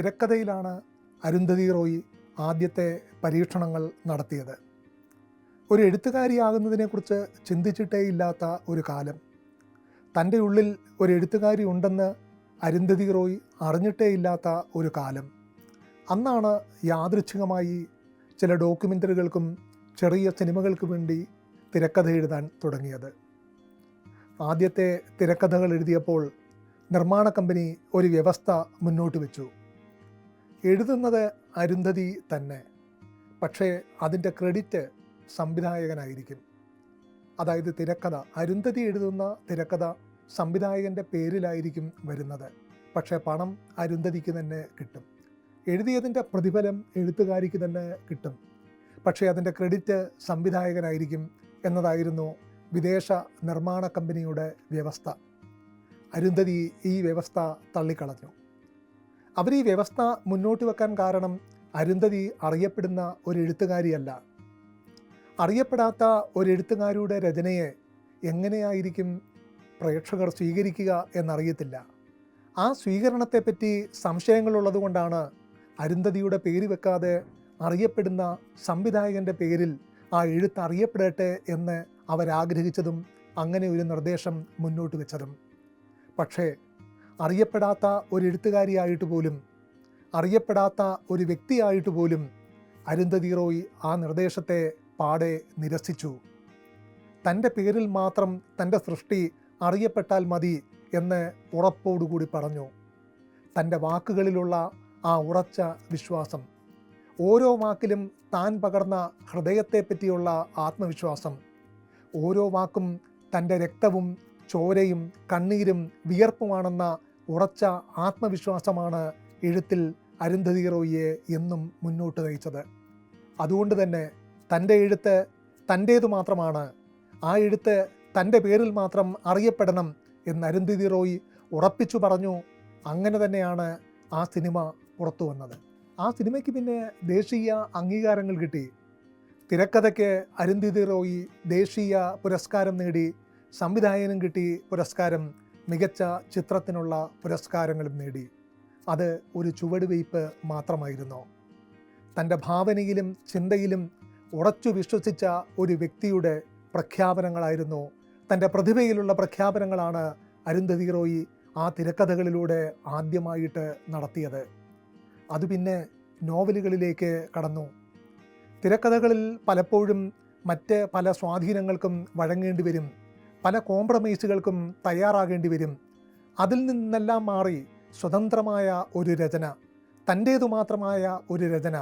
തിരക്കഥയിലാണ് അരുന്ധതി റോയി ആദ്യത്തെ പരീക്ഷണങ്ങൾ നടത്തിയത്. ഒരു എഴുത്തുകാരിയാകുന്നതിനെക്കുറിച്ച് ചിന്തിച്ചിട്ടേയില്ലാത്ത ഒരു കാലം. തന്റെ ഉള്ളിൽ ഒരു എഴുത്തുകാരി ഉണ്ടെന്ന് അരുന്ധതി റോയ് അറിഞ്ഞിട്ടേയില്ലാത്ത ഒരു കാലം. അന്നാണ് യാദൃച്ഛികമായി ചില ഡോക്യുമെന്ററികൾക്കും ചെറിയ സിനിമകൾക്ക് വേണ്ടി തിരക്കഥ എഴുതാൻ തുടങ്ങിയത്. ആദ്യത്തെ തിരക്കഥകൾ എഴുതിയപ്പോൾ നിർമ്മാണ കമ്പനി ഒരു വ്യവസ്ഥ മുന്നോട്ട് വെച്ചു. എഴുതുന്നത് അരുന്ധതി തന്നെ. പക്ഷേ അതിന്റെ ക്രെഡിറ്റ് സംവിധായകനായിരിക്കും. അതായത് തിരക്കഥ. അരുന്ധതി എഴുതുന്ന തിരക്കഥ സംവിധായകന്റെ പേരിലായിരിക്കും വരുന്നത്. പക്ഷേ പണം അരുന്ധതിക്ക് തന്നെ കിട്ടും. എഴുതിയതിന്റെ പ്രതിഫലം എഴുത്തുകാരിക്ക് തന്നെ കിട്ടും. പക്ഷേ അതിന്റെ ക്രെഡിറ്റ് സംവിധായകനായിരിക്കും എന്നതായിരുന്നു വിദേശ നിർമ്മാണ കമ്പനിയുടെ വ്യവസ്ഥ. അരുന്ധതി ഈ വ്യവസ്ഥ തള്ളിക്കളഞ്ഞു. അവർ ഈ വ്യവസ്ഥ മുന്നോട്ട് വെക്കാൻ കാരണം അരുന്ധതി അറിയപ്പെടുന്ന ഒരു എഴുത്തുകാരിയല്ല അറിയപ്പെടാത്ത ഒരു എഴുത്തുകാരിയുടെ രചനയെ എങ്ങനെയായിരിക്കും പ്രേക്ഷകർ സ്വീകരിക്കുക എന്നറിയത്തില്ല. ആ സ്വീകരണത്തെപ്പറ്റി സംശയങ്ങളുള്ളതുകൊണ്ടാണ് അരുന്ധതിയുടെ പേര് വെക്കാതെ അറിയപ്പെടുന്ന സംവിധായകന്റെ പേരിൽ ആ എഴുത്ത് അറിയപ്പെടട്ടെ എന്ന് അവരാഗ്രഹിച്ചതും അങ്ങനെ ഒരു നിർദ്ദേശം മുന്നോട്ട് വെച്ചതും. പക്ഷേ അറിയപ്പെടാത്ത ഒരു എഴുത്തുകാരിയായിട്ട് പോലും അറിയപ്പെടാത്ത ഒരു വ്യക്തിയായിട്ട് പോലും അരുന്ധതി റോയ് ആ നിർദ്ദേശത്തെ പാടെ നിരസിച്ചു. തന്റെ പേരിൽ മാത്രം തന്റെ സൃഷ്ടി അറിയപ്പെട്ടാൽ മതി എന്ന് ഉറപ്പോടുകൂടി പറഞ്ഞു. തന്റെ വാക്കുകളിലുള്ള ആ ഉറച്ച വിശ്വാസം ഓരോ വാക്കിലും താൻ പകർന്ന ഹൃദയത്തെപ്പറ്റിയുള്ള ആത്മവിശ്വാസം ഓരോ വാക്കും തന്റെ രക്തവും ചോരയും കണ്ണീരും വിയർപ്പുമാണെന്ന ഉറച്ച ആത്മവിശ്വാസമാണ് എഴുത്തിൽ അരുന്ധതി റോയിയെ എന്നും മുന്നോട്ട് നയിച്ചത്. അതുകൊണ്ട് തന്നെ തന്റെ എഴുത്ത് തന്റേതു മാത്രമാണ് ആ എഴുത്ത് തന്റെ പേരിൽ മാത്രം അറിയപ്പെടണം എന്ന് അരുന്ധതി റോയ് ഉറപ്പിച്ചു പറഞ്ഞു. അങ്ങനെ തന്നെയാണ് ആ സിനിമ പുറത്തു വന്നത്. ആ സിനിമയ്ക്ക് പിന്നെ ദേശീയ അംഗീകാരങ്ങൾ കിട്ടി. തിരക്കഥയ്ക്ക് അരുന്ധതി റോയി ദേശീയ പുരസ്കാരം നേടി സംവിധായകനും കിട്ടി പുരസ്കാരം മികച്ച ചിത്രത്തിനുള്ള പുരസ്കാരങ്ങളും നേടി. അത് ഒരു ചുവടുവയ്പ് മാത്രമായിരുന്നു. തന്റെ ഭാവനയിലും ചിന്തയിലും ഉറച്ചു വിശ്വസിച്ച ഒരു വ്യക്തിയുടെ പ്രഖ്യാപനങ്ങളായിരുന്നു. തന്റെ പ്രതിഭയിലുള്ള പ്രഖ്യാപനങ്ങളാണ് അരുന്ധതി റോയി ആ തിരക്കഥകളിലൂടെ ആദ്യമായിട്ട് നടത്തിയത്. അത് പിന്നെ നോവലുകളിലേക്ക് കടന്നു. തിരക്കഥകളിൽ പലപ്പോഴും മറ്റ് പല സ്വാധീനങ്ങൾക്കും വഴങ്ങേണ്ടി വരും പല കോംപ്രമൈസുകൾക്കും തയ്യാറാകേണ്ടി വരും. അതിൽ നിന്നെല്ലാം മാറി സ്വതന്ത്രമായ ഒരു രചന തന്റേതു മാത്രമായ ഒരു രചന.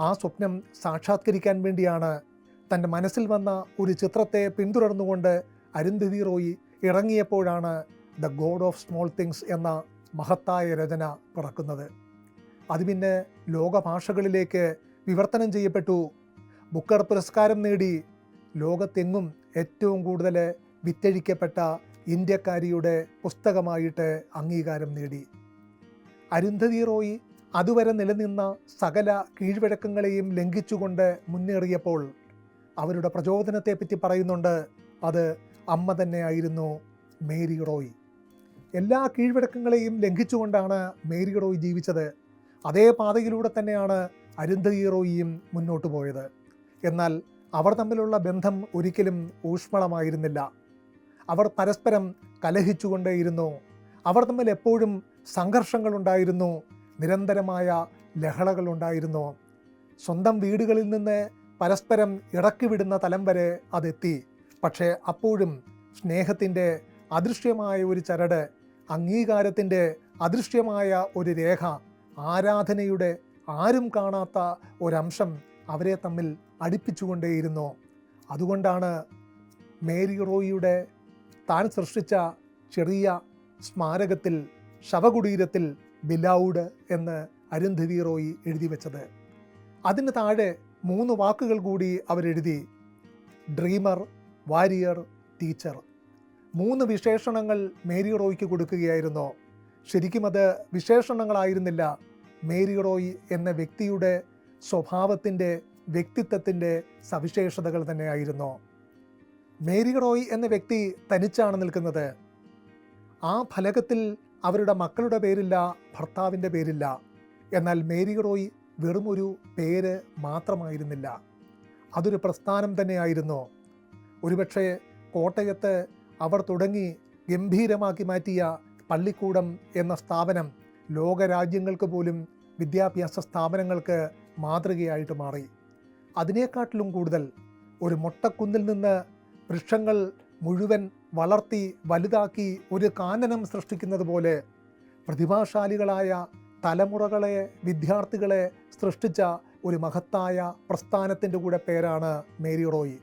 ആ സ്വപ്നം സാക്ഷാത്കരിക്കാൻ വേണ്ടിയാണ് തന്റെ മനസ്സിൽ വന്ന ഒരു ചിത്രത്തെ പിന്തുടർന്നുകൊണ്ട് Arundhati Roy ഇറങ്ങിയപ്പോഴാണ് the god of small things എന്ന മഹത്തായ രചന പിറക്കുന്നത്. അത് പിന്നെ ലോകഭാഷകളിലേക്ക് വിവർത്തനം ചെയ്യപ്പെട്ടു. ബുക്കർ പുരസ്കാരം നേടി. ലോകത്തെങ്ങും ഏറ്റവും കൂടുതൽ വിറ്റഴിക്കപ്പെട്ട ഇന്ത്യക്കാരിയുടെ പുസ്തകമായിട്ട് അംഗീകാരം നേടി. അരുന്ധതി റോയി അതുവരെ നിലനിന്ന സകല കീഴ്വഴക്കങ്ങളെയും ലംഘിച്ചുകൊണ്ട് മുന്നേറിയപ്പോൾ അവരുടെ പ്രചോദനത്തെപ്പറ്റി പറയുന്നുണ്ട് അത് അമ്മ തന്നെയായിരുന്നു മേരി റോയ്. എല്ലാ കീഴ്വഴക്കങ്ങളെയും ലംഘിച്ചുകൊണ്ടാണ് മേരി റോയ് ജീവിച്ചത്. അതേ പാതയിലൂടെ തന്നെയാണ് അരുന്ധതി റോയിയും മുന്നോട്ട് പോയത്. എന്നാൽ അവർ തമ്മിലുള്ള ബന്ധം ഒരിക്കലും ഊഷ്മളമായിരുന്നില്ല. അവർ പരസ്പരം കലഹിച്ചുകൊണ്ടേയിരുന്നു. അവർ തമ്മിൽ എപ്പോഴും സംഘർഷങ്ങളുണ്ടായിരുന്നു. നിരന്തരമായ ലഹളകളുണ്ടായിരുന്നു. സ്വന്തം വീടുകളിൽ നിന്ന് പരസ്പരം ഇടക്കിവിടുന്ന തലം വരെ അതെത്തി. പക്ഷേ അപ്പോഴും സ്നേഹത്തിന്റെ അദൃശ്യമായ ഒരു ചരട് അംഗീകാരത്തിന്റെ അദൃശ്യമായ ഒരു രേഖ ആരാധനയുടെ ആരും കാണാത്ത ഒരംശം അവരെ തമ്മിൽ അടുപ്പിച്ചുകൊണ്ടേയിരുന്നു. അതുകൊണ്ടാണ് മേരി റോയിയുടെ താൻ സൃഷ്ടിച്ച ചെറിയ സ്മാരകത്തിൽ ശവകുടീരത്തിൽ ബിലൗഡ് എന്ന് അരുന്ധതി റോയി എഴുതി വെച്ചത്. അതിന് താഴെ മൂന്ന് വാക്കുകൾ കൂടി അവരെഴുതി ഡ്രീമർ വാരിയർ ടീച്ചർ. മൂന്ന് വിശേഷണങ്ങൾ മേരി റോയ്ക്ക് കൊടുക്കുകയായിരുന്നു. ശരിക്കും അത് വിശേഷണങ്ങളായിരുന്നില്ല. മേരി റോയ് എന്ന വ്യക്തിയുടെ സ്വഭാവത്തിന്റെ വ്യക്തിത്വത്തിന്റെ സവിശേഷതകൾ തന്നെയായിരുന്നു. മേരി റോയ് എന്ന വ്യക്തി തനിച്ചാണ് നിൽക്കുന്നത്. ആ ഫലകത്തിൽ അവരുടെ മക്കളുടെ പേരില്ല ഭർത്താവിന്റെ പേരില്ല. എന്നാൽ മേരി റോയ് വെറുമൊരു പേര് മാത്രമായിരുന്നില്ല. അതൊരു പ്രസ്ഥാനം തന്നെയായിരുന്നു. ഒരുപക്ഷെ കോട്ടയത്ത് അവർ തുടങ്ങി ഗംഭീരമാക്കി മാറ്റിയ പള്ളിക്കൂടം എന്ന സ്ഥാപനം ലോകരാജ്യങ്ങൾക്ക് പോലും വിദ്യാഭ്യാസ സ്ഥാപനങ്ങൾക്ക് മാതൃകയായിട്ട് മാറി. അതിനേക്കാട്ടിലും കൂടുതൽ ഒരു മൊട്ടക്കുന്നിൽ നിന്ന് വൃക്ഷങ്ങൾ മുഴുവൻ വളർത്തി വലുതാക്കി ഒരു കാനനം സൃഷ്ടിക്കുന്നത് പോലെ പ്രതിഭാശാലികളായ തലമുറകളെ വിദ്യാർത്ഥികളെ സൃഷ്ടിച്ച ഒരു മഹത്തായ പ്രസ്ഥാനത്തിന്റെ കൂടെ പേരാണ് മേരി റോയ്.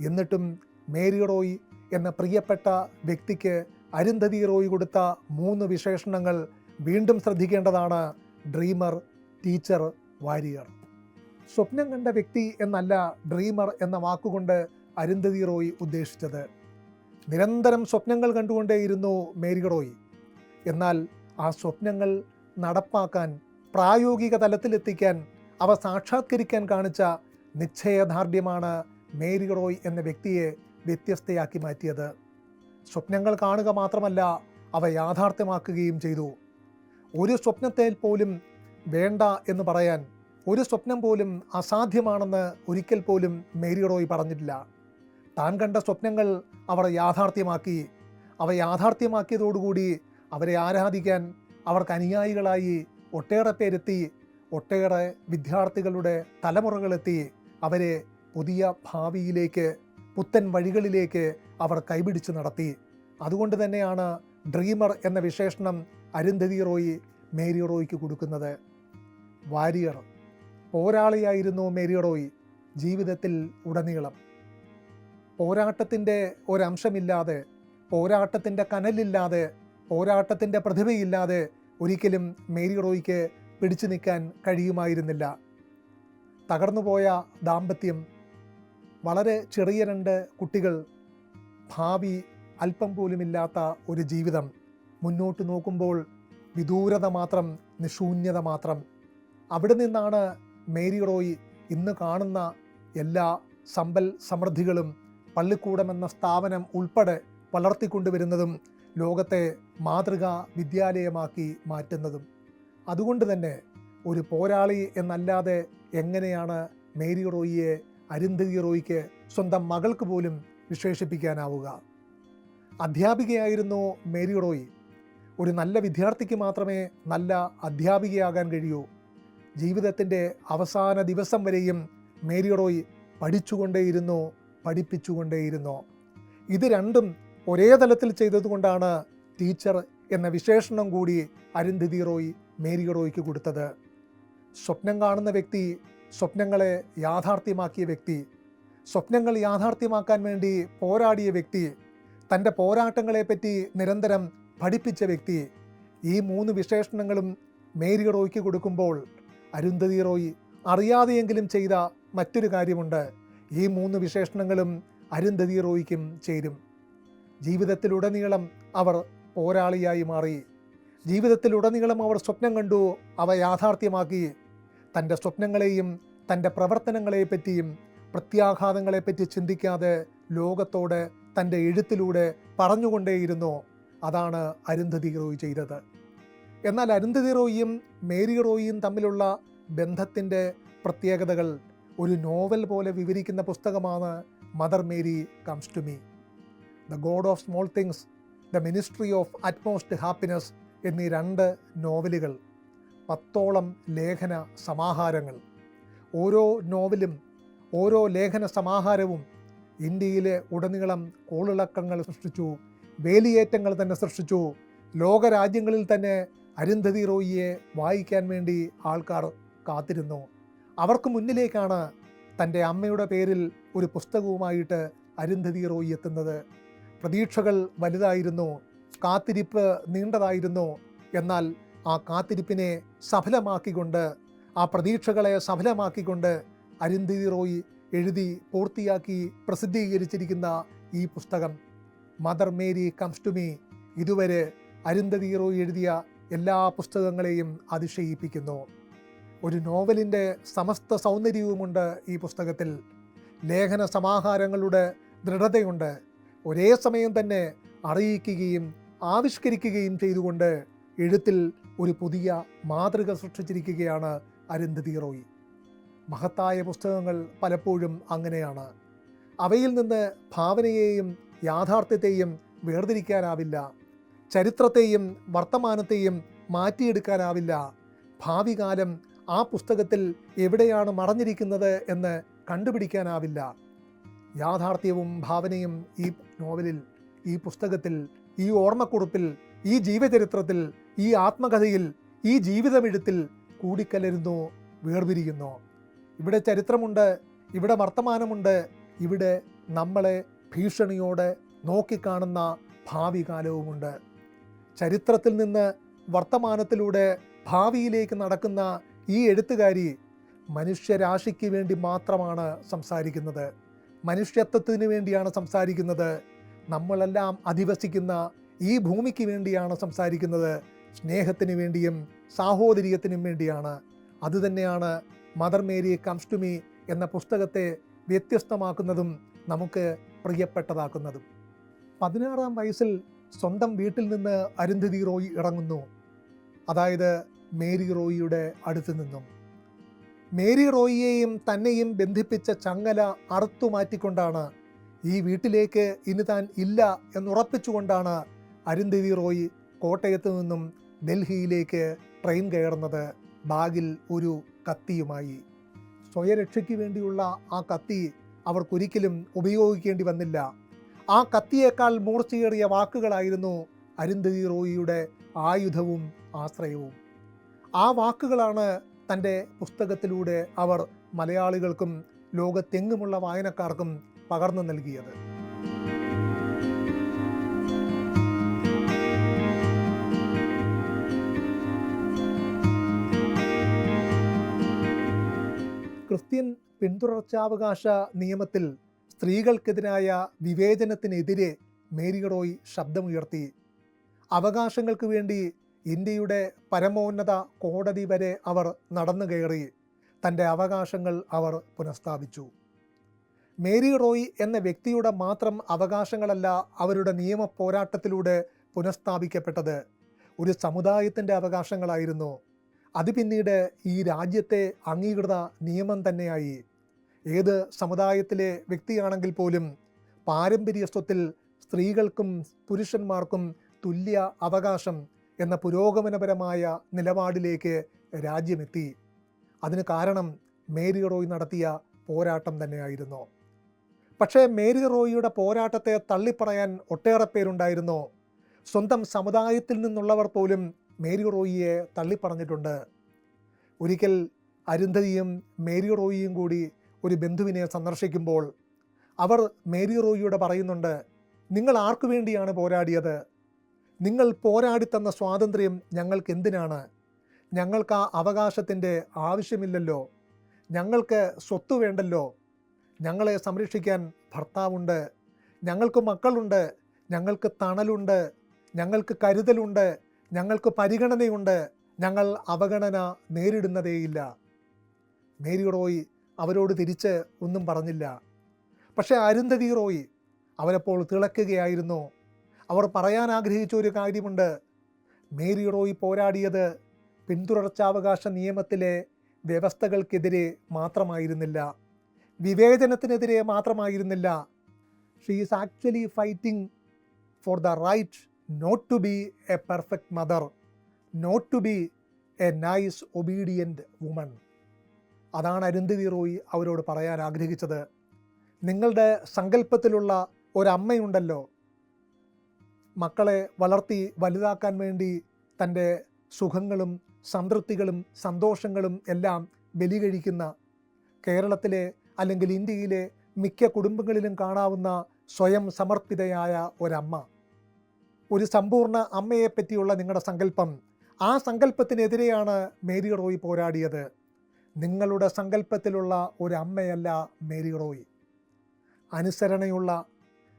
എന്നിട്ടും മേരി റോയ് എന്ന പ്രിയപ്പെട്ട വ്യക്തിക്ക് അരുന്ധതി റോയി കൊടുത്ത മൂന്ന് വിശേഷണങ്ങൾ വീണ്ടും ശ്രദ്ധിക്കേണ്ടതാണ് ഡ്രീമർ ടീച്ചർ വാരിയർ. സ്വപ്നം കണ്ട വ്യക്തി എന്നല്ല ഡ്രീമർ എന്ന വാക്കുകൊണ്ട് അരുന്ധതി റോയ് ഉദ്ദേശിച്ചത്. നിരന്തരം സ്വപ്നങ്ങൾ കണ്ടുകൊണ്ടേയിരുന്നു മേരി റോയ്. എന്നാൽ ആ സ്വപ്നങ്ങൾ നടപ്പാക്കാൻ പ്രായോഗിക തലത്തിലെത്തിക്കാൻ അവ സാക്ഷാത്കരിക്കാൻ കാണിച്ച നിശ്ചയദാർഢ്യമാണ് മേരി റോയ് എന്ന വ്യക്തിയെ വ്യത്യസ്തയാക്കി മാറ്റിയത്. സ്വപ്നങ്ങൾ കാണുക മാത്രമല്ല അവ യാഥാർത്ഥ്യമാക്കുകയും ചെയ്തു. ഒരു സ്വപ്നത്തെ പോലും വേണ്ട എന്ന് പറയാൻ ഒരു സ്വപ്നം പോലും അസാധ്യമാണെന്ന് ഒരിക്കൽ പോലും മേരി റോയ് പറഞ്ഞിട്ടില്ല. താൻ കണ്ട സ്വപ്നങ്ങൾ അവർ യാഥാർത്ഥ്യമാക്കി. അവ യാഥാർത്ഥ്യമാക്കിയതോടുകൂടി അവരെ ആരാധിക്കാൻ അവർക്ക് അനുയായികളായി ഒട്ടേറെ പേരെത്തി ഒട്ടേറെ വിദ്യാർത്ഥികളുടെ തലമുറകളെത്തി അവരെ പുതിയ ഭാവിയിലേക്ക് പുത്തൻ വഴികളിലേക്ക് അവർ കൈപിടിച്ച് നടത്തി. അതുകൊണ്ട് തന്നെയാണ് ഡ്രീമർ എന്ന വിശേഷണം അരുന്ധതി റോയി മേരി റോയ്ക്ക് കൊടുക്കുന്നത്. വാരിയർ പോരാളിയായിരുന്നു മേരി റോയ് ജീവിതത്തിൽ ഉടനീളം. പോരാട്ടത്തിന്റെ ഒരംശമില്ലാതെ പോരാട്ടത്തിന്റെ കനലില്ലാതെ പോരാട്ടത്തിന്റെ പ്രതിഭയില്ലാതെ ഒരിക്കലും മേരി റോയ്ക്ക് പിടിച്ചു നിൽക്കാൻ കഴിയുമായിരുന്നില്ല. തകർന്നുപോയ ദാമ്പത്യം വളരെ ചെറിയ രണ്ട് കുട്ടികൾ ഭാവി അല്പം പോലുമില്ലാത്ത ഒരു ജീവിതം. മുന്നോട്ട് നോക്കുമ്പോൾ വിദൂരത മാത്രം നിശൂന്യത മാത്രം. അവിടെ നിന്നാണ് മേരി റോയ് ഇന്ന് കാണുന്ന എല്ലാ സമ്പൽ സമൃദ്ധികളും പള്ളിക്കൂടം എന്ന സ്ഥാപനം ഉൾപ്പെടെ വളർത്തിക്കൊണ്ടുവരുന്നതും ലോകത്തെ മാതൃകാ വിദ്യാലയമാക്കി മാറ്റുന്നതും. അതുകൊണ്ട് തന്നെ ഒരു പോരാളി എന്നല്ലാതെ എങ്ങനെയാണ് മേരി റോയിയെ അരുന്ധതി റോയിക്ക് സ്വന്തം മകൾക്ക് പോലും വിശേഷിപ്പിക്കാനാവുക? അധ്യാപികയായിരുന്നു മേരി റോയി. ഒരു നല്ല വിദ്യാർത്ഥിക്ക് മാത്രമേ നല്ല അധ്യാപികയാകാൻ കഴിയൂ. ജീവിതത്തിന്റെ അവസാന ദിവസം വരെയും മേരി റോയ് പഠിച്ചുകൊണ്ടേയിരുന്നു പഠിപ്പിച്ചുകൊണ്ടേയിരുന്നു. ഇത് രണ്ടും ഒരേ തലത്തിൽ ചെയ്തതുകൊണ്ടാണ് ടീച്ചർ എന്ന വിശേഷണം കൂടി അരുന്ധതി റോയ് മേരി റോയ്ക്ക് കൊടുത്തത്. സ്വപ്നം കാണുന്ന വ്യക്തി സ്വപ്നങ്ങളെ യാഥാർത്ഥ്യമാക്കിയ വ്യക്തി സ്വപ്നങ്ങൾ യാഥാർത്ഥ്യമാക്കാൻ വേണ്ടി പോരാടിയ വ്യക്തി തന്റെ പോരാട്ടങ്ങളെപ്പറ്റി നിരന്തരം പഠിപ്പിച്ച വ്യക്തി ഈ മൂന്ന് വിശേഷണങ്ങളും മേരി റോയ്ക്ക് കൊടുക്കുമ്പോൾ അരുന്ധതി റോയ് അറിയാതെയെങ്കിലും ചെയ്ത മറ്റൊരു കാര്യമുണ്ട്. ഈ മൂന്ന് വിശേഷണങ്ങളും അരുന്ധതി റോയ്ക്കും ചേരും. ജീവിതത്തിലുടനീളം അവർ പോരാളിയായി മാറി. ജീവിതത്തിലുടനീളം അവർ സ്വപ്നം കണ്ടു അവ യാഥാർത്ഥ്യമാക്കി. തന്റെ സ്വപ്നങ്ങളെയും തന്റെ പ്രവർത്തനങ്ങളെപ്പറ്റിയും പ്രത്യാഘാതങ്ങളെപ്പറ്റി ചിന്തിക്കാതെ ലോകത്തോട് തന്റെ എഴുത്തിലൂടെ പറഞ്ഞുകൊണ്ടേയിരുന്നു അതാണ് അരുന്ധതി റോയ് ചെയ്തത്. എന്നാൽ അരുന്ധതി റോയിയും മേരി റോയിയും തമ്മിലുള്ള ബന്ധത്തിന്റെ പ്രത്യേകതകൾ ഒരു നോവൽ പോലെ വിവരിക്കുന്ന പുസ്തകമാണ് mother Mary comes to me. The god of small things the ministry of utmost happiness എന്നീ രണ്ട് നോവലുകൾ പത്തോളം ലേഖന സമാഹാരങ്ങൾ. ഓരോ നോവലും ഓരോ ലേഖന സമാഹാരവും ഇന്ത്യയിലെ ഉടനീളം കോളിളക്കങ്ങൾ സൃഷ്ടിച്ചു വേലിയേറ്റങ്ങൾ തന്നെ സൃഷ്ടിച്ചു ലോകരാജ്യങ്ങളിൽ തന്നെ അരുന്ധതി റോയിയെ വായിക്കാൻ വേണ്ടി ആൾക്കാർ കാത്തിരുന്നു. അവർക്ക് മുന്നിലേക്കാണ് തന്റെ അമ്മയുടെ പേരിൽ ഒരു പുസ്തകവുമായിട്ട് അരുന്ധതി റോയി എത്തുന്നത്. പ്രതീക്ഷകൾ വലുതായിരുന്നു കാത്തിരിപ്പ് നീണ്ടതായിരുന്നു. എന്നാൽ ആ കാത്തിരിപ്പിനെ സഫലമാക്കിക്കൊണ്ട് ആ പ്രതീക്ഷകളെ സഫലമാക്കിക്കൊണ്ട് അരുന്ധതി റോയി എഴുതി പൂർത്തിയാക്കി പ്രസിദ്ധീകരിച്ചിരിക്കുന്ന ഈ പുസ്തകം mother Mary comes to me ഇതുവരെ അരുന്ധതി റോയി എഴുതിയ എല്ലാ പുസ്തകങ്ങളെയും അതിശയിപ്പിക്കുന്നു. ഒരു നോവലിന്റെ സമസ്ത സൗന്ദര്യവുമുണ്ട് ഈ പുസ്തകത്തിൽ. ലേഖന സമാഹാരങ്ങളുടെ ദൃഢതയുണ്ട്. ഒരേ സമയം തന്നെ അറിയിക്കുകയും ആവിഷ്കരിക്കുകയും ചെയ്തുകൊണ്ട് എഴുത്തിൽ ഒരു പുതിയ മാതൃക സൃഷ്ടിച്ചിരിക്കുകയാണ് അരുന്ധതി റോയ് മഹത്തായ പുസ്തകങ്ങൾ പലപ്പോഴും അങ്ങനെയാണ്. അവയിൽ നിന്ന് ഭാവനയെയും യാഥാർത്ഥ്യത്തെയും വേർതിരിക്കാനാവില്ല. ചരിത്രത്തെയും വർത്തമാനത്തെയും മാറ്റിയെടുക്കാനാവില്ല. ഭാവി കാലം ആ പുസ്തകത്തിൽ എവിടെയാണ് മറഞ്ഞിരിക്കുന്നത് എന്ന് കണ്ടുപിടിക്കാനാവില്ല. യാഥാർത്ഥ്യവും ഭാവനയും ഈ നോവലിൽ ഈ പുസ്തകത്തിൽ ഈ ഓർമ്മക്കുറിപ്പിൽ ഈ ജീവചരിത്രത്തിൽ ഈ ആത്മകഥയിൽ ഈ ജീവിതമെഴുത്തിൽ കൂടിക്കലരുന്നു വേർപിരിയുന്നു. ഇവിടെ ചരിത്രമുണ്ട് ഇവിടെ വർത്തമാനമുണ്ട് ഇവിടെ നമ്മളെ ഭീഷണിയോടെ നോക്കിക്കാണുന്ന ഭാവി കാലവുമുണ്ട് ചരിത്രത്തിൽ നിന്ന് വർത്തമാനത്തിലൂടെ ഭാവിയിലേക്ക് നടക്കുന്ന ഈ എഴുത്തുകാരി മനുഷ്യരാശിക്ക് വേണ്ടി മാത്രമാണ് സംസാരിക്കുന്നത്. മനുഷ്യത്വത്തിന് വേണ്ടിയാണ് സംസാരിക്കുന്നത്. നമ്മളെല്ലാം അധിവസിക്കുന്ന ഈ ഭൂമിക്ക് വേണ്ടിയാണ് സംസാരിക്കുന്നത്. സ്നേഹത്തിന് വേണ്ടിയും സാഹോദര്യത്തിനും വേണ്ടിയാണ്. അതുതന്നെയാണ് mother Mary comes to me എന്ന പുസ്തകത്തെ വ്യത്യസ്തമാക്കുന്നതും നമുക്ക് പ്രിയപ്പെട്ടതാക്കുന്നതും. പതിനാറാം വയസ്സിൽ സ്വന്തം വീട്ടിൽ നിന്ന് അരുന്ധതി റോയ് ഇറങ്ങുന്നു. അതായത് മേരി റോയിയുടെ അടുത്ത് നിന്നും. മേരി റോയിയെയും തന്നെയും ബന്ധിപ്പിച്ച ചങ്ങല അറുത്തു മാറ്റിക്കൊണ്ടാണ് ഈ വീട്ടിലേക്ക് ഇനി താൻ ഇല്ല എന്നുറപ്പിച്ചുകൊണ്ടാണ് അരുന്ധതി റോയി കോട്ടയത്ത് നിന്നും ഡൽഹിയിലേക്ക് ട്രെയിൻ കയറുന്നത് ബാഗിൽ ഒരു കത്തിയുമായി. സ്വയരക്ഷയ്ക്ക് വേണ്ടിയുള്ള ആ കത്തി അവർക്കൊരിക്കലും ഉപയോഗിക്കേണ്ടി വന്നില്ല. ആ കത്തിയേക്കാൾ മൂർച്ചയേറിയ വാക്കുകളായിരുന്നു അരുന്ധതി റോയിയുടെ ആയുധവും ആശ്രയവും. ആ വാക്കുകളാണ് തന്റെ പുസ്തകത്തിലൂടെ അവർ മലയാളികൾക്കും ലോകത്തെങ്ങുമുള്ള വായനക്കാർക്കും പകർന്നു നൽകിയത്. ക്രിസ്ത്യൻ പിന്തുടർച്ചാവകാശ നിയമത്തിൽ സ്ത്രീകൾക്കെതിരായ വിവേചനത്തിനെതിരെ മേരിഗറോയി ശബ്ദമുയർത്തി. അവകാശങ്ങൾക്ക് വേണ്ടി ഇന്ത്യയുടെ പരമോന്നത കോടതി വരെ അവർ നടന്നു കയറി. തന്റെ അവകാശങ്ങൾ അവർ പുനഃസ്ഥാപിച്ചു. മേരി റോയ് എന്ന വ്യക്തിയുടെ മാത്രം അവകാശങ്ങളല്ല അവരുടെ നിയമ പോരാട്ടത്തിലൂടെ പുനഃസ്ഥാപിക്കപ്പെട്ടത്. ഒരു സമുദായത്തിന്റെ അവകാശങ്ങളായിരുന്നു. അത് പിന്നീട് ഈ രാജ്യത്തെ അംഗീകൃത നിയമം തന്നെയായി. ഏത് സമുദായത്തിലെ വ്യക്തിയാണെങ്കിൽ പോലും പാരമ്പര്യ സ്വത്തിൽ സ്ത്രീകൾക്കും പുരുഷന്മാർക്കും തുല്യ അവകാശം എന്ന പുരോഗമനപരമായ നിലപാടിലേക്ക് രാജ്യമെത്തി. അതിന് കാരണം മേരി റോയ് നടത്തിയ പോരാട്ടം തന്നെയായിരുന്നു. പക്ഷേ മേരി റോയിയുടെ പോരാട്ടത്തെ തള്ളിപ്പറയാൻ ഒട്ടേറെ പേരുണ്ടായിരുന്നു. സ്വന്തം സമുദായത്തിൽ നിന്നുള്ളവർ പോലും മേരി റോയിയെ തള്ളിപ്പറഞ്ഞിട്ടുണ്ട്. ഒരിക്കൽ അരുന്ധതിയും മേരി റോയിയും കൂടി ഒരു ബന്ധുവിനെ സന്ദർശിക്കുമ്പോൾ അവർ മേരി റോയിയോട് പറയുന്നുണ്ട് നിങ്ങൾ ആർക്കു വേണ്ടിയാണ് പോരാടിയത്? നിങ്ങൾ പോരാടിത്തന്ന സ്വാതന്ത്ര്യം ഞങ്ങൾക്ക് എന്തിനാണ് ഞങ്ങൾക്ക് ആ അവകാശത്തിന്റെ ആവശ്യമില്ലല്ലോ. ഞങ്ങൾക്ക് സ്വത്ത് വേണ്ടല്ലോ. ഞങ്ങളെ സംരക്ഷിക്കാൻ ഭർത്താവുണ്ട്. ഞങ്ങൾക്ക് മക്കളുണ്ട്. ഞങ്ങൾക്ക് തണലുണ്ട്. ഞങ്ങൾക്ക് കരുതലുണ്ട്. ഞങ്ങൾക്ക് പരിഗണനയുണ്ട്. ഞങ്ങൾ അവഗണന നേരിടുന്നതേയില്ല. മേരി റോയ് അവരോട് തിരിച്ച് ഒന്നും പറഞ്ഞില്ല. പക്ഷേ അരുന്ധതി റോയ് അവരപ്പോൾ തിളക്കുകയായിരുന്നു. അവർ പറയാൻ ആഗ്രഹിച്ച ഒരു കാര്യമുണ്ട്. മേരി റോയ് പോരാടിയത് പിന്തുടർച്ചാവകാശ നിയമത്തിലെ വ്യവസ്ഥകൾക്കെതിരെ മാത്രമായിരുന്നില്ല. വിവേചനത്തിനെതിരെ മാത്രമായിരുന്നില്ല. She is actually fighting for the right not to be a perfect mother not to be a nice obedient woman അതാണ് അരുന്ധതി റോയി അവരോട് പറയാൻ ആഗ്രഹിച്ചത്. നിങ്ങളുടെ സങ്കല്പത്തിലുള്ള ഒരമ്മയുണ്ടല്ലോ. മക്കളെ വളർത്തി വലുതാക്കാൻ വേണ്ടി തന്റെ സുഖങ്ങളും സംതൃപ്തികളും സന്തോഷങ്ങളും എല്ലാം ബലി കഴിക്കുന്ന കേരളത്തിലെ അല്ലെങ്കിൽ ഇന്ത്യയിലെ മിക്ക കുടുംബങ്ങളിലും കാണാവുന്ന സ്വയം സമർപ്പിതയായ ഒരമ്മ. ഒരു സമ്പൂർണ അമ്മയെ പറ്റിയുള്ള നിങ്ങളുടെ സങ്കല്പം ആ സങ്കല്പത്തിനെതിരെയാണ് മേരി റോയ് പോരാടിയത്. നിങ്ങളുടെ സങ്കല്പത്തിലുള്ള ഒരു അമ്മയല്ല മേരി റോയ്. അനുസരണയുള്ള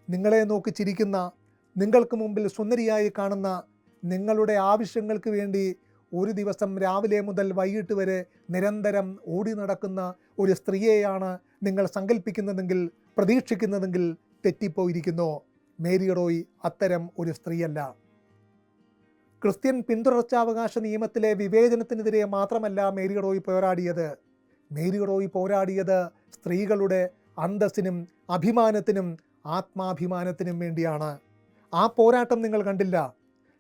നിങ്ങളെ നോക്കി ചിരിക്കുന്ന നിങ്ങൾക്ക് മുമ്പിൽ സുന്ദരിയായി കാണുന്ന നിങ്ങളുടെ ആവശ്യങ്ങൾക്ക് വേണ്ടി ഒരു ദിവസം രാവിലെ മുതൽ വൈകിട്ട് വരെ നിരന്തരം ഓടി നടക്കുന്ന ഒരു സ്ത്രീയെയാണ് നിങ്ങൾ സങ്കല്പിക്കുന്നതെങ്കിൽ പ്രതീക്ഷിക്കുന്നതെങ്കിൽ തെറ്റിപ്പോയിരിക്കുന്നു. മേരി റോയ് അത്തരം ഒരു സ്ത്രീയല്ല. ക്രിസ്ത്യൻ പിന്തുടർച്ചാവകാശ നിയമത്തിലെ വിവേചനത്തിനെതിരെ മാത്രമല്ല മേരി റോയ് പോരാടിയത്. മേരി റോയ് പോരാടിയത് സ്ത്രീകളുടെ അന്തസ്സിനും അഭിമാനത്തിനും ആത്മാഭിമാനത്തിനും വേണ്ടിയാണ്. ആ പോരാട്ടം നിങ്ങൾ കണ്ടില്ല.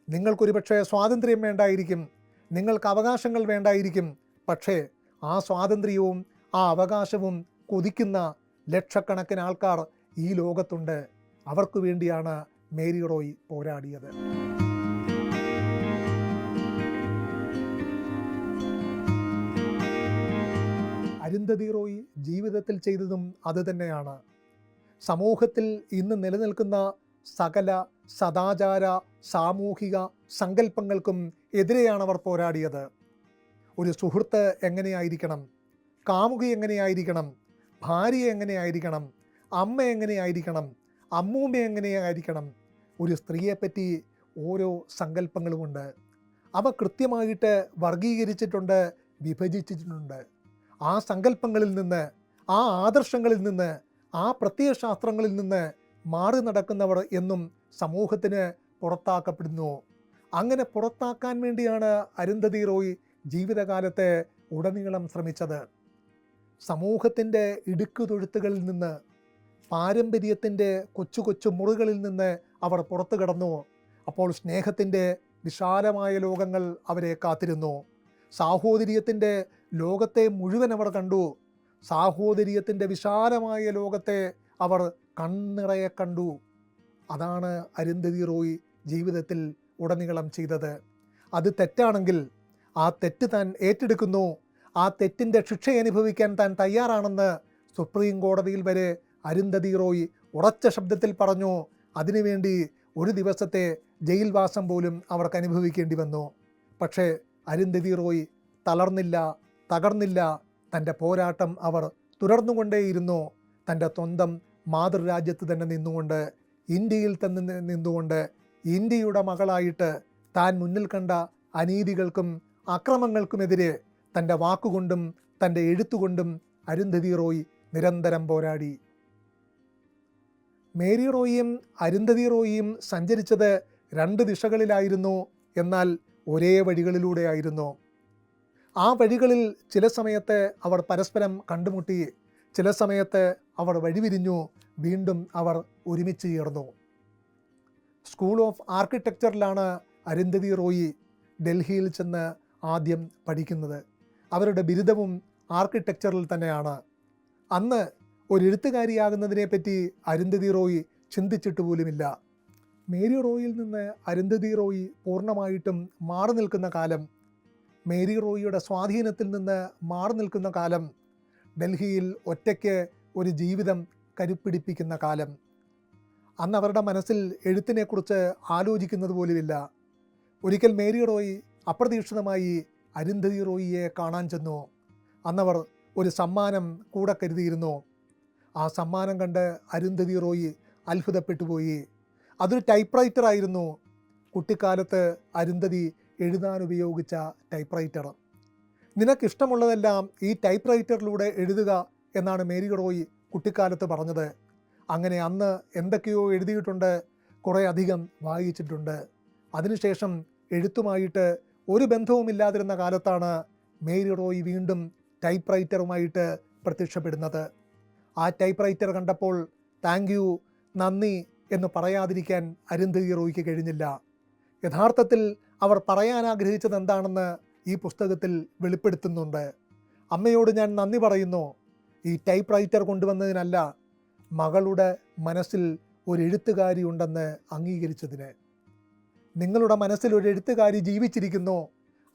നിങ്ങൾക്കൊരുപക്ഷെ സ്വാതന്ത്ര്യം വേണ്ടായിരിക്കും. നിങ്ങൾക്ക് അവകാശങ്ങൾ വേണ്ടായിരിക്കും. പക്ഷേ ആ സ്വാതന്ത്ര്യവും ആ അവകാശവും കൊതിക്കുന്ന ലക്ഷക്കണക്കിന് ആൾക്കാർ ഈ ലോകത്തുണ്ട്. അവർക്ക് വേണ്ടിയാണ് മേരി റോയ് പോരാടിയത്. അരുന്ധതി റോയ് ജീവിതത്തിൽ ചെയ്തതും അതുതന്നെയാണ് സമൂഹത്തിൽ ഇന്ന് നിലനിൽക്കുന്ന സകല സദാചാര സാമൂഹിക സങ്കല്പങ്ങൾക്കും എതിരെയാണ് അവർ പോരാടിയത്. ഒരു സുഹൃത്ത് എങ്ങനെയായിരിക്കണം? കാമുകി എങ്ങനെയായിരിക്കണം? ഭാര്യ എങ്ങനെയായിരിക്കണം? അമ്മ എങ്ങനെയായിരിക്കണം? അമ്മൂമ്മ എങ്ങനെയായിരിക്കണം? ഒരു സ്ത്രീയെപ്പറ്റി ഓരോ സങ്കല്പങ്ങളുമുണ്ട്. അവ കൃത്യമായിട്ട് വർഗീകരിച്ചിട്ടുണ്ട് വിഭജിച്ചിട്ടുണ്ട്. ആ സങ്കല്പങ്ങളിൽ നിന്ന് ആ ആദർശങ്ങളിൽ നിന്ന് ആ പ്രത്യയശാസ്ത്രങ്ങളിൽ നിന്ന് മാറി നടക്കുന്നവർ എന്നും സമൂഹത്തിന് പുറത്താക്കപ്പെടുന്നു. അങ്ങനെ പുറത്താക്കാൻ വേണ്ടിയാണ് അരുന്ധതി റോയ് ജീവിതകാലത്തെ ഉടനീളം ശ്രമിച്ചത്. സമൂഹത്തിന്റെ ഇടുക്കുതൊഴുത്തുകളിൽ നിന്ന് പാരമ്പര്യത്തിന്റെ കൊച്ചു കൊച്ചു മുറികളിൽ നിന്ന് അവർ പുറത്തു കടന്നു. അപ്പോൾ സ്നേഹത്തിന്റെ വിശാലമായ ലോകങ്ങൾ അവരെ കാത്തിരുന്നു. സാഹോദര്യത്തിന്റെ ലോകത്തെ മുഴുവൻ അവർ കണ്ടു. സാഹോദര്യത്തിന്റെ വിശാലമായ ലോകത്തെ അവർ കണ്ണിറയെ കണ്ടു. അതാണ് അരുന്ധതി റോയ് ജീവിതത്തിൽ ഉടനീളം ചെയ്തത്. അത് തെറ്റാണെങ്കിൽ ആ തെറ്റ് താൻ ഏറ്റെടുക്കുന്നു. ആ തെറ്റിന്റെ ശിക്ഷ അനുഭവിക്കാൻ താൻ തയ്യാറാണെന്ന് സുപ്രീം കോടതിയിൽ വരെ അരുന്ധതി റോയ് ഉറച്ച ശബ്ദത്തിൽ പറഞ്ഞു. അതിനുവേണ്ടി ഒരു ദിവസത്തെ ജയിൽവാസം പോലും അവർക്ക് അനുഭവിക്കേണ്ടി വന്നു. പക്ഷേ അരുന്ധതി റോയ് തളർന്നില്ല തകർന്നില്ല. തന്റെ പോരാട്ടം അവർ തുടർന്നുകൊണ്ടേയിരുന്നു. തന്റെ സ്വന്തം മാതൃരാജ്യത്ത് തന്നെ നിന്നുകൊണ്ട് ഇന്ത്യയിൽ തന്നെ നിന്നുകൊണ്ട് ഇന്ത്യയുടെ മകളായിട്ട് താൻ മുന്നിൽ കണ്ട അനീതികൾക്കും അക്രമങ്ങൾക്കുമെതിരെ തന്റെ വാക്കുകൊണ്ടും തന്റെ എഴുത്തുകൊണ്ടും അരുന്ധതി റോയ് നിരന്തരം പോരാടി. മേരി റോയിയും അരുന്ധതി റോയിയും സഞ്ചരിച്ചത് രണ്ട് ദിശകളിലായിരുന്നു എന്നാൽ ഒരേ വഴികളിലൂടെയായിരുന്നു. ആ വഴികളിൽ ചില സമയത്ത് അവർ പരസ്പരം കണ്ടുമുട്ടി ചില സമയത്ത് അവർ വഴിപിരിഞ്ഞു വീണ്ടും അവർ ഒരുമിച്ച് ചേർന്നു. സ്കൂൾ ഓഫ് ആർക്കിടെക്ചറിലാണ് അരുന്ധതി റോയി ഡൽഹിയിൽ ചെന്ന് ആദ്യം പഠിക്കുന്നത്. അവരുടെ ബിരുദവും ആർക്കിടെക്ചറിൽ തന്നെയാണ്. അന്ന് ഒരു എഴുത്തുകാരിയാകുന്നതിനെപ്പറ്റി അരുന്ധതി റോയി ചിന്തിച്ചിട്ട് പോലുമില്ല. മേരി റോയിൽ നിന്ന് അരുന്ധതി റോയി പൂർണമായിട്ടും മാറി നിൽക്കുന്ന കാലം മേരി റോയിയുടെ സ്വാധീനത്തിൽ നിന്ന് മാറി നിൽക്കുന്ന കാലം ഡൽഹിയിൽ ഒറ്റയ്ക്ക് ഒരു ജീവിതം കരുപ്പിടിപ്പിക്കുന്ന കാലം. അന്ന് അവരുടെ മനസ്സിൽ എഴുത്തിനെക്കുറിച്ച് ആലോചിക്കുന്നത് പോലുമില്ല. ഒരിക്കൽ മേരി റോയ് അപ്രതീക്ഷിതമായി അരുന്ധതി റോയിയെ കാണാൻ ചെന്നു. അന്നവർ ഒരു സമ്മാനം കൂടെ കരുതിയിരുന്നു. ആ സമ്മാനം കണ്ട് അരുന്ധതി റോയി അത്ഭുതപ്പെട്ടുപോയി അതൊരു ടൈപ്പ് ആയിരുന്നു. കുട്ടിക്കാലത്ത് അരുന്ധതി എഴുതാൻ ഉപയോഗിച്ച ടൈപ്പ് റൈറ്റർ നിനക്കിഷ്ടമുള്ളതെല്ലാം ഈ ടൈപ്പ് റൈറ്ററിലൂടെ എഴുതുക എന്നാണ് മേരി റോയ് കുട്ടിക്കാലത്ത് പറഞ്ഞത് അങ്ങനെ അന്ന് എന്തൊക്കെയോ എഴുതിയിട്ടുണ്ട് കുറേ അധികം വായിച്ചിട്ടുണ്ട്. അതിനുശേഷം എഴുത്തുമായിട്ട് ഒരു ബന്ധവുമില്ലാതിരുന്ന കാലത്താണ് മേരി റോയ് വീണ്ടും ടൈപ്പ് റൈറ്ററുമായിട്ട് പ്രത്യക്ഷപ്പെടുന്നത്. ആ ടൈപ്പ് റൈറ്റർ കണ്ടപ്പോൾ താങ്ക് യു നന്ദി എന്ന് പറയാതിരിക്കാൻ അരുന്ധതി റോയ്ക്ക് കഴിഞ്ഞില്ല. യഥാർത്ഥത്തിൽ അവർ പറയാൻ ആഗ്രഹിച്ചത് എന്താണെന്ന് ഈ പുസ്തകത്തിൽ വെളിപ്പെടുത്തുന്നുണ്ട്. അമ്മയോട് ഞാൻ നന്ദി പറയുന്നു ഈ ടൈപ്പ് റൈറ്റർ കൊണ്ടുവന്നതിനല്ല മകളുടെ മനസ്സിൽ ഒരു എഴുത്തുകാരി ഉണ്ടെന്ന് അംഗീകരിച്ചതിന്. നിങ്ങളുടെ മനസ്സിൽ ഒരു എഴുത്തുകാരി ജീവിച്ചിരിക്കുന്നു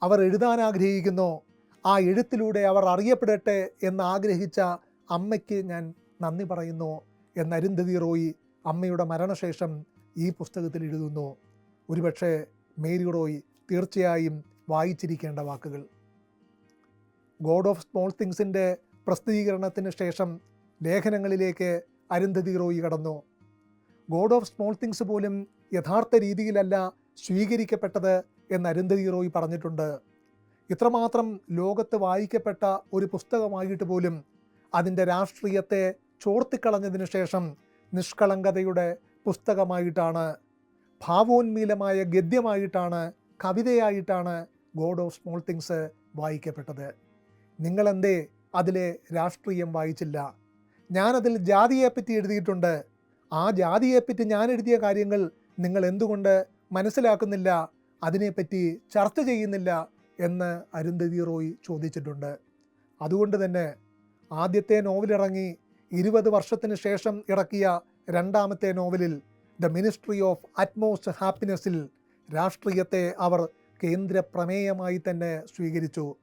അവർ എഴുതാൻ ആഗ്രഹിക്കുന്നു ആ എഴുത്തിലൂടെ അവർ അറിയപ്പെടട്ടെ എന്ന് ആഗ്രഹിച്ച അമ്മയ്ക്ക് ഞാൻ നന്ദി പറയുന്നു എന്ന് അരുന്ധതി റോയി അമ്മയുടെ മരണശേഷം ഈ പുസ്തകത്തിൽ എഴുതുന്നു. ഒരുപക്ഷെ മേരി റോയി തീർച്ചയായും വായിച്ചിരിക്കേണ്ട വാക്കുകൾ. ഗോഡ് ഓഫ് സ്മോൾ തിങ്സിന്റെ പ്രസിദ്ധീകരണത്തിന് ശേഷം ലേഖനങ്ങളിലേക്ക് അരുന്ധതി റോയി കടന്നു. ഗോഡ് ഓഫ് സ്മോൾ തിങ്സ് പോലും യഥാർത്ഥ രീതിയിലല്ല സ്വീകരിക്കപ്പെട്ടത് എന്ന് അരുന്ധതി റോയി പറഞ്ഞിട്ടുണ്ട്. ഇത്രമാത്രം ലോകത്ത് വായിക്കപ്പെട്ട ഒരു പുസ്തകമായിട്ട് പോലും അതിന്റെ രാഷ്ട്രീയത്തെ ചോർത്തിക്കളഞ്ഞതിനു ശേഷം നിഷ്കളങ്കതയുടെ പുസ്തകമായിട്ടാണ് ഭാവോന്മീലമായ ഗദ്യമായിട്ടാണ് കവിതയായിട്ടാണ് ഗോഡ് ഓഫ് സ്മോൾ തിങ്സ് വായിക്കപ്പെട്ടത്. നിങ്ങളെന്തേ അതിലെ രാഷ്ട്രീയം വായിച്ചില്ല. ഞാനതിൽ ജാതിയെപ്പറ്റി എഴുതിയിട്ടുണ്ട്. ആ ജാതിയെപ്പറ്റി ഞാൻ എഴുതിയ കാര്യങ്ങൾ നിങ്ങൾ എന്തുകൊണ്ട് മനസ്സിലാക്കുന്നില്ല? അതിനെപ്പറ്റി ചർച്ച ചെയ്യുന്നില്ല എന്ന് അരുന്ധതി റോയ് ചോദിച്ചിട്ടുണ്ട്. അതുകൊണ്ട് തന്നെ ആദ്യത്തെ നോവലിറങ്ങി ഇരുപത് വർഷത്തിന് ശേഷം ഇറക്കിയ രണ്ടാമത്തെ നോവലിൽ ദ മിനിസ്ട്രി ഓഫ് അറ്റ്മോസ്റ്റ് ഹാപ്പിനെസ്സിൽ രാഷ്ട്രീയത്തെ അവർ കേന്ദ്ര പ്രമേയമായി തന്നെ സ്വീകരിച്ചു.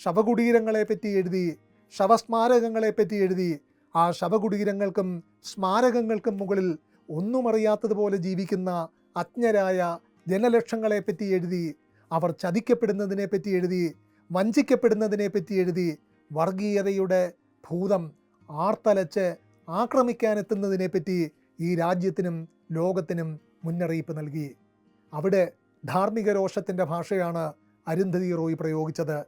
ശവകുടീരങ്ങളെപ്പറ്റി എഴുതി ശവസ്മാരകങ്ങളെ പറ്റി എഴുതി ആ ശവകുടീരങ്ങൾക്കും സ്മാരകങ്ങൾക്കും മുകളിൽ ഒന്നുമറിയാത്തതുപോലെ ജീവിക്കുന്ന അജ്ഞരായ ജനലക്ഷങ്ങളെപ്പറ്റി എഴുതി അവർ ചതിക്കപ്പെടുന്നതിനെപ്പറ്റി എഴുതി വഞ്ചിക്കപ്പെടുന്നതിനെപ്പറ്റി എഴുതി വർഗീയതയുടെ ഭൂതം ആർത്തലച്ച് ആക്രമിക്കാനെത്തുന്നതിനെപ്പറ്റി ഈ രാജ്യത്തിനും ലോകത്തിനും മുന്നറിയിപ്പ് നൽകി. അവിടെ ധാർമ്മിക രോഷത്തിന്റെ ഭാഷയാണ് അരുന്ധതി റോയ് പ്രയോഗിച്ചത്.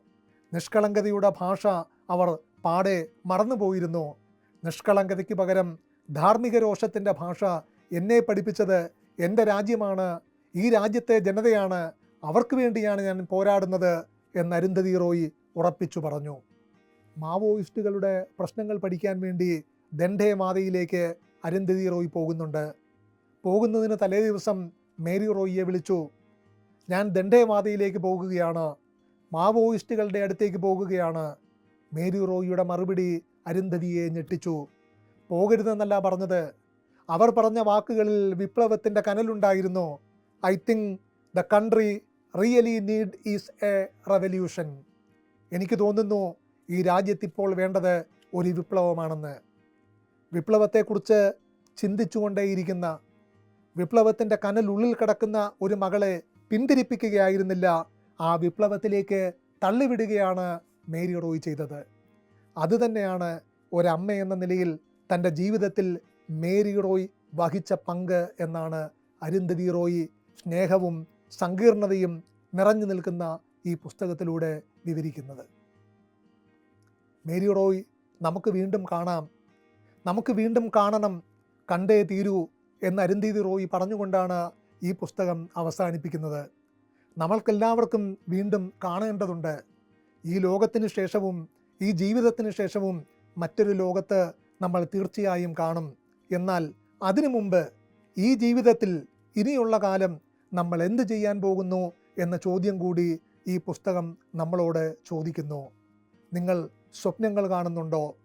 നിഷ്കളങ്കതയുടെ ഭാഷ അവർ പാടെ മറന്നുപോയിരുന്നു. നിഷ്കളങ്കതയ്ക്ക് പകരം ധാർമ്മിക രോഷത്തിന്റെ ഭാഷ എന്നെ പഠിപ്പിച്ചത് എന്റെ രാജ്യമാണ്. ഈ രാജ്യത്തെ ജനതയാണ് അവർക്ക് വേണ്ടിയാണ് ഞാൻ പോരാടുന്നത് എന്ന് അരുന്ധതി റോയി ഉറപ്പിച്ചു പറഞ്ഞു. മാവോയിസ്റ്റുകളുടെ പ്രശ്നങ്ങൾ പഠിക്കാൻ വേണ്ടി ദണ്ഡേ മാതയിലേക്ക് അരുന്ധതി റോയി പോകുന്നുണ്ട്. പോകുന്നതിന് തലേ ദിവസം മേരി റോയിയെ വിളിച്ചു. ഞാൻ ദണ്ഡേ മാതയിലേക്ക് പോകുകയാണ്. മാവോയിസ്റ്റുകളുടെ അടുത്തേക്ക് പോകുകയാണ്. മേരി റോയിയുടെ മറുപടി അരുന്ധതിയെ ഞെട്ടിച്ചു. പോകരുതെന്നല്ല പറഞ്ഞത്. അവർ പറഞ്ഞ വാക്കുകളിൽ വിപ്ലവത്തിന്റെ കനലുണ്ടായിരുന്നു. I think the country really need is a revolution. എനിക്ക് തോന്നുന്നു ഈ രാജ്യത്തിപ്പോൾ വേണ്ടത് ഒരു വിപ്ലവമാണെന്ന്. വിപ്ലവത്തെക്കുറിച്ച് ചിന്തിച്ചുകൊണ്ടേയിരിക്കുന്ന വിപ്ലവത്തിന്റെ കനലുള്ളിൽ കിടക്കുന്ന ഒരു മകളെ പിന്തിരിപ്പിക്കുകയായിരുന്നില്ല ആ വിപ്ലവത്തിലേക്ക് തള്ളിവിടുകയാണ് മേരി റോയ് ചെയ്തത്. അതുതന്നെയാണ് ഒരമ്മ എന്ന നിലയിൽ തന്റെ ജീവിതത്തിൽ മേരി റോയ് വഹിച്ച പങ്ക് എന്നാണ് അരുന്ധതി റോയി സ്നേഹവും സങ്കീർണതയും നിറഞ്ഞു നിൽക്കുന്ന ഈ പുസ്തകത്തിലൂടെ വിവരിക്കുന്നത്. മേരി റോയ് നമുക്ക് വീണ്ടും കാണാം. നമുക്ക് വീണ്ടും കാണണം. കണ്ടേ തീരൂ എന്ന് അരുന്ധതി റോയ് പറഞ്ഞുകൊണ്ടാണ് ഈ പുസ്തകം അവസാനിപ്പിക്കുന്നത്. നമ്മൾക്കെല്ലാവർക്കും വീണ്ടും കാണേണ്ടതുണ്ട്. ഈ ലോകത്തിന് ശേഷവും ഈ ജീവിതത്തിന് ശേഷവും മറ്റൊരു ലോകത്ത് നമ്മൾ തീർച്ചയായും കാണും. എന്നാൽ അതിനു മുമ്പ് ഈ ജീവിതത്തിൽ ഇനിയുള്ള കാലം നമ്മൾ എന്ത് ചെയ്യാൻ പോകുന്നു എന്ന ചോദ്യം കൂടി ഈ പുസ്തകം നമ്മളോട് ചോദിക്കുന്നു. നിങ്ങൾ സ്വപ്നങ്ങൾ കാണുന്നുണ്ടോ?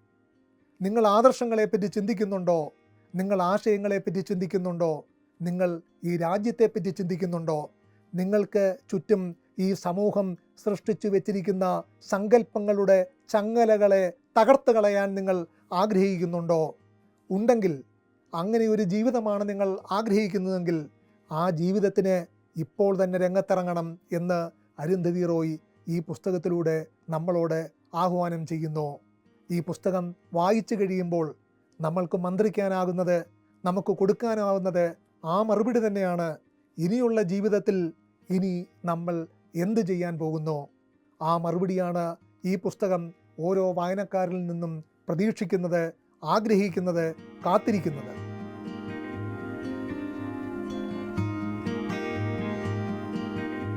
നിങ്ങൾ ആദർശങ്ങളെപ്പറ്റി ചിന്തിക്കുന്നുണ്ടോ? നിങ്ങൾ ആശയങ്ങളെപ്പറ്റി ചിന്തിക്കുന്നുണ്ടോ? നിങ്ങൾ ഈ രാജ്യത്തെപ്പറ്റി ചിന്തിക്കുന്നുണ്ടോ? നിങ്ങൾക്ക് ചുറ്റും ഈ സമൂഹം സൃഷ്ടിച്ചു വെച്ചിരിക്കുന്ന സങ്കല്പങ്ങളുടെ ചങ്ങലകളെ തകർത്ത് കളയാൻ നിങ്ങൾ ആഗ്രഹിക്കുന്നുണ്ടോ? ഉണ്ടെങ്കിൽ അങ്ങനെ ഒരു ജീവിതമാണ് നിങ്ങൾ ആഗ്രഹിക്കുന്നതെങ്കിൽ ആ ജീവിതത്തിന് ഇപ്പോൾ തന്നെ രംഗത്തിറങ്ങണം എന്ന് അരുന്ധതി റോയ് ഈ പുസ്തകത്തിലൂടെ നമ്മളോട് ആഹ്വാനം ചെയ്യുന്നു. ഈ പുസ്തകം വായിച്ചു കഴിയുമ്പോൾ നമ്മൾക്ക് മന്ത്രിക്കാനാകുന്നത് നമുക്ക് കൊടുക്കാനാവുന്നത് ആ മറുപടി തന്നെയാണ്. ഇനിയുള്ള ജീവിതത്തിൽ ഇനി നമ്മൾ എന്ത് ചെയ്യാൻ പോകുന്നു? ആ മറുപടിയാണ് ഈ പുസ്തകം ഓരോ വായനക്കാരിൽ നിന്നും പ്രതീക്ഷിക്കുന്നത് ആഗ്രഹിക്കുന്നത് കാത്തിരിക്കുന്നത്.